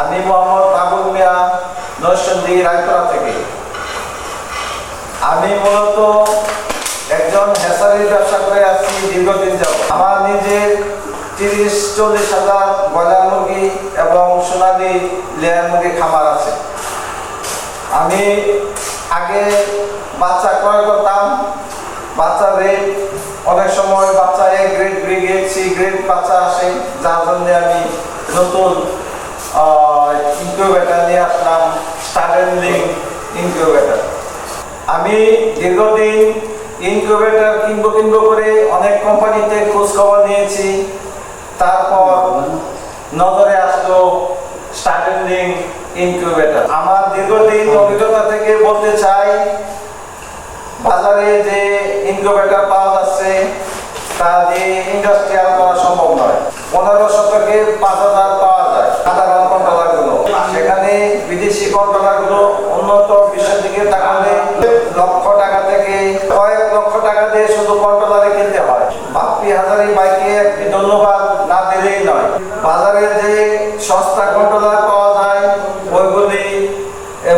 আমি মোহাম্মদ আবুল মিয়া নরসন্দী রায়পুরা থেকে। আমি মূলত একজন হেসারির ব্যবসা করে আসছি দীর্ঘদিন যাব আমার নিজের তিরিশ, চল্লিশ হাজার ব্রয়লার মুরগি এবং সোনালি লেয়ার মুরগি খামার আছে। আমি আগে বাচ্চা ক্রয় করতাম। বাচ্চার রেট অনেক সময় বাচ্চা A grade B grade C grade বাচ্চা আসে। যার জন্য আমি নতুন ইনকিউবেটার আসলাম স্টার্টেন্ডিং ইনকিউবেটার। আমি দীর্ঘদিন ইনকিউবেটার কিনবো কিনবো করে অনেক কোম্পানিতে খোঁজ খবর নিয়েছি। তারপর নজরে আসলো স্টার্টেন্ডিং ইনকিউবেটার। আমার দীর্ঘদিন অভিজ্ঞতা থেকে বলতে চাই, বাজারে যে ইনকিউবেটর পাওয়া যাচ্ছে, তা দিয়ে ইন্ডাস্ট্রিয়াল করা সম্ভব নয়। পনেরো শতকে পাঁচ হাজার পাওয়া যায়। সাধারণ সেখানে বিদেশি কন্ট্রোলারগুলো উন্নত বিশ্বের দিকে তাকালে লক্ষ টাকা থেকে কয়েক লক্ষ টাকা দিয়ে শুধু কন্ট্রোলারে কিনতে হয়। বাপ্পি হাজারি বাইকে একটি ধন্যবাদ না দিলেই নয়। বাজারে যে সস্তা কন্ট্রোলার পাওয়া যায়, ওইগুলি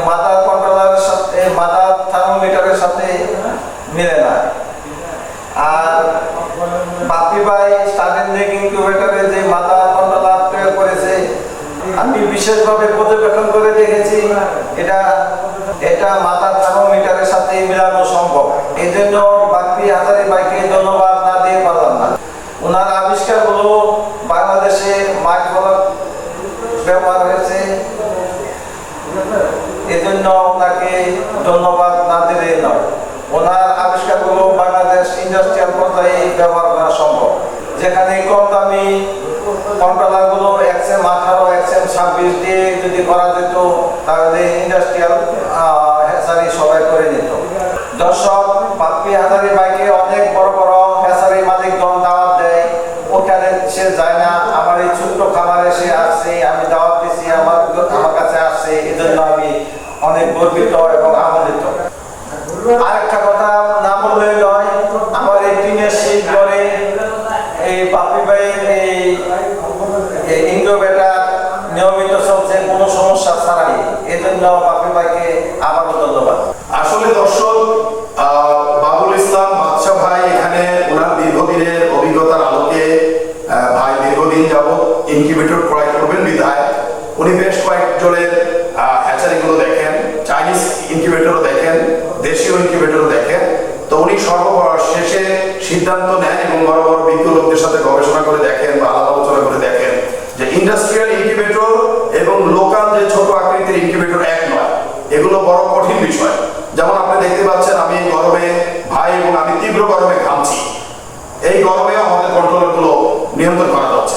মাদার কন্ট্রোলারের সাথে মাদার থার্মোমিটারের সাথে মিলে না। আর বাপি ভাই স্টার্টেন্ডিং ইনকিউবেটরে যে মাদার কন্ট্রোলার প্রয়োগ করেছে আমি বিশেষভাবে পর্যবেক্ষণ করে দেখেছি, এটা এটা মাদার থার্মোমিটারের সাথে মিলানো সম্ভব। এই জন্য বাপি হাজারি ভাইকে ধন্যবাদ না দিয়ে পারলাম না। ওনার আবিষ্কারগুলো বাংলাদেশে মাইক বলার ব্যবহার হয়েছে। এজন্য ওনাকে ধন্যবাদ না দিলে নয়। ওনার আবিষ্কারগুলো বাংলাদেশ ইন্ডাস্ট্রিয়াল পর্যায়ে ব্যবহার করা সম্ভব। যেখানে কম দামি কন্ট্রোলারগুলো একশো আঠারো একশো ছাব্বিশ দিয়ে যদি করা যেত, তাহলে ইন্ডাস্ট্রিয়াল হ্যাসারি সবাই করে নিত। দর্শক বাপ্পি হাজারি বাইকে অনেক বড় বড় হ্যাসারি মালিকগণ দাওয়াত দেয়। ওখানে সে যায় না। আমার এই ছোট্ট খামারে সে আসছে, আমি দাওয়াত দিছি, আমার আমার কাছে আসছে। এই জন্য আমি অনেক গর্বিত এবং আনন্দিত। আরেকটা কথা না বললে নয় আমার এই টিনের শীত ঘরে এই বাপি ভাইয়ের এই ইন্ডোবেটা নিয়মিত চলছে কোনো সমস্যা ছাড়াই দেশীয় ইনকিউবেটরও দেখেন। তো উনি সর্বশেষে সিদ্ধান্ত নেন এবং বড় বড় বিজ্ঞ সাথে গবেষণা করে দেখেন বা আলাপ আলোচনা করে দেখেন যে ইন্ডাস্ট্রিয়াল ইনকিউবেটর এবং লোকাল যে ছোট আকৃতির ইনকিউবেটর এক নয় এগুলো বড় কঠিন বিষয় যেমন আপনি দেখতে পাচ্ছেন আমি এই গরমে ভাই এবং আমি তীব্র গরমে ঘামছি এই গরমে আমাদের কন্ট্রোলারগুলো নিয়ন্ত্রণ করা যাচ্ছে